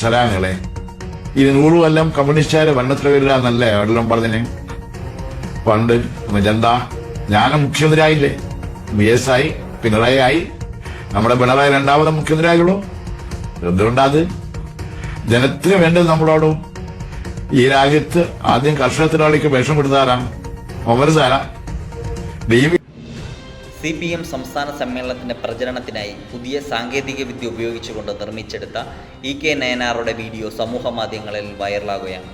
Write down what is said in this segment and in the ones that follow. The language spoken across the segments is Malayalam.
സലാങ്ങളെ ഇത് നൂറ് കൊല്ലം കമ്മ്യൂണിസ്റ്റുകാരെ ഭരണത്തിൽ വരില്ല എന്നല്ലേ പറഞ്ഞിന് പണ്ട് എന്താ ഞാനും മുഖ്യമന്ത്രിയായില്ലേ? ബി എസ് ആയി പിണറായി ആയി. നമ്മുടെ പിണറായി രണ്ടാമത് മുഖ്യമന്ത്രിയായുള്ളൂ. എന്തുകൊണ്ടാത്? ജനത്തിന് വേണ്ടത് നമ്മളോട്. ഈ രാജ്യത്ത് ആദ്യം കർഷക തൊഴിലാളിക്ക് വിഷം കൊടുത്താരാണ് ഒമർസാരാ ദൈവം സി പി എം സംസ്ഥാന സമ്മേളനത്തിന്റെ പ്രചരണത്തിനായി പുതിയ സാങ്കേതിക വിദ്യ ഉപയോഗിച്ചുകൊണ്ട് നിർമ്മിച്ചെടുത്ത ഇ കെ നയനാറുടെ വീഡിയോ സമൂഹ മാധ്യമങ്ങളിൽ വൈറലാകുകയാണ്.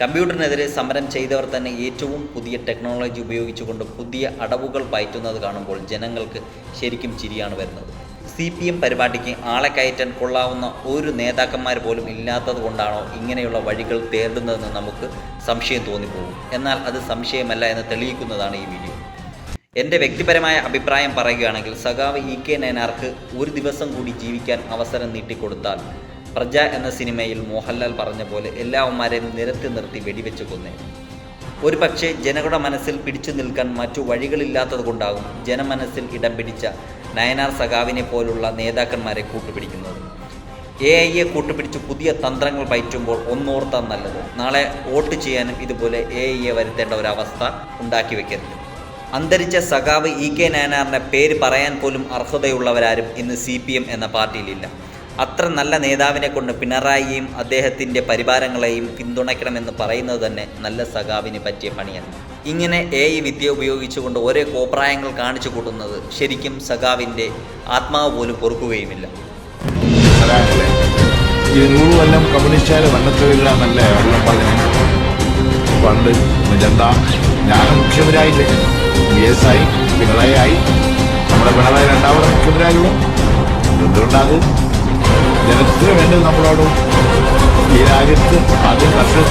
കമ്പ്യൂട്ടറിനെതിരെ സമരം ചെയ്തവർ തന്നെ ഏറ്റവും പുതിയ ടെക്നോളജി ഉപയോഗിച്ചുകൊണ്ട് പുതിയ അടവുകൾ പയറ്റുന്നത് കാണുമ്പോൾ ജനങ്ങൾക്ക് ശരിക്കും ചിരിയാണ് വരുന്നത്. സി പി എം പരിപാടിക്ക് ആളെ കയറ്റാൻ കൊള്ളാവുന്ന ഒരു നേതാക്കന്മാർ പോലും ഇല്ലാത്തത് കൊണ്ടാണോ ഇങ്ങനെയുള്ള വഴികൾ തേടുന്നതെന്ന് നമുക്ക് സംശയം തോന്നിപ്പോകും. എന്നാൽ അത് സംശയമല്ല എന്ന് തെളിയിക്കുന്നതാണ് ഈ വീഡിയോ. എന്റെ വ്യക്തിപരമായ അഭിപ്രായം പറയുകയാണെങ്കിൽ സഖാവ് ഇ കെ നയനാർക്ക് ഒരു ദിവസം കൂടി ജീവിക്കാൻ അവസരം നീട്ടിക്കൊടുത്താൽ പ്രജ എന്ന സിനിമയിൽ മോഹൻലാൽ പറഞ്ഞ പോലെ എല്ലാവന്മാരെയും നിരത്തി നിർത്തി വെടിവെച്ച് കൊന്നേ. ഒരു പക്ഷേ ജനങ്ങളുടെ മനസ്സിൽ പിടിച്ചു നിൽക്കാൻ മറ്റു വഴികളില്ലാത്തത് കൊണ്ടാകും ജനമനസ്സിൽ ഇടം പിടിച്ച നയനാർ സഖാവിനെ പോലുള്ള നേതാക്കന്മാരെ കൂട്ടുപിടിക്കുന്നത്. എ ഐയെ കൂട്ടുപിടിച്ച് പുതിയ തന്ത്രങ്ങൾ പയറ്റുമ്പോൾ ഒന്നോർത്താൻ നല്ലത്. നാളെ വോട്ട് ചെയ്യാനും ഇതുപോലെ എ ഐയെ വരുത്തേണ്ട ഒരവസ്ഥ ഉണ്ടാക്കി വെക്കരുത്. അന്തരിച്ച സഖാവ് ഇ കെ നായനാറിന്റെ പേര് പറയാൻ പോലും അർഹതയുള്ളവരാരും ഇന്ന് സി പി എം എന്ന പാർട്ടിയിലില്ല. അത്ര നല്ല നേതാവിനെ കൊണ്ട് പിണറായിയെയും അദ്ദേഹത്തിന്റെ പരിവാരങ്ങളെയും പിന്തുണയ്ക്കണമെന്ന് പറയുന്നത് തന്നെ നല്ല സഖാവിന് പറ്റിയ പണിയാണ്. ഇങ്ങനെ എ ഐ വിദ്യ ഉപയോഗിച്ചുകൊണ്ട് ഓരോ കോപ്രായങ്ങൾ കാണിച്ചു കൂട്ടുന്നത് ശരിക്കും സഖാവിന്റെ ആത്മാവ് പോലും പൊറുക്കുകയുമില്ല. സലാങ്ങളെ ഇത് നൂറ് കൊല്ലം കമ്മ്യൂണിസ്റ്റുകാരെ ഭരണത്തിൽ വരില്ല എന്നല്ലേ പണ്ട് ബി എസ് ആയി പിണറായി ആയി നമ്മുടെ പിണറായി രണ്ടാമത് മുഖ്യമന്ത്രിയായുള്ളൂ എന്തുകൊണ്ടത് ജനത്തിന് വേണ്ടത് നമ്മളോടും ഈ രാജ്യത്ത് ആദ്യം കർഷക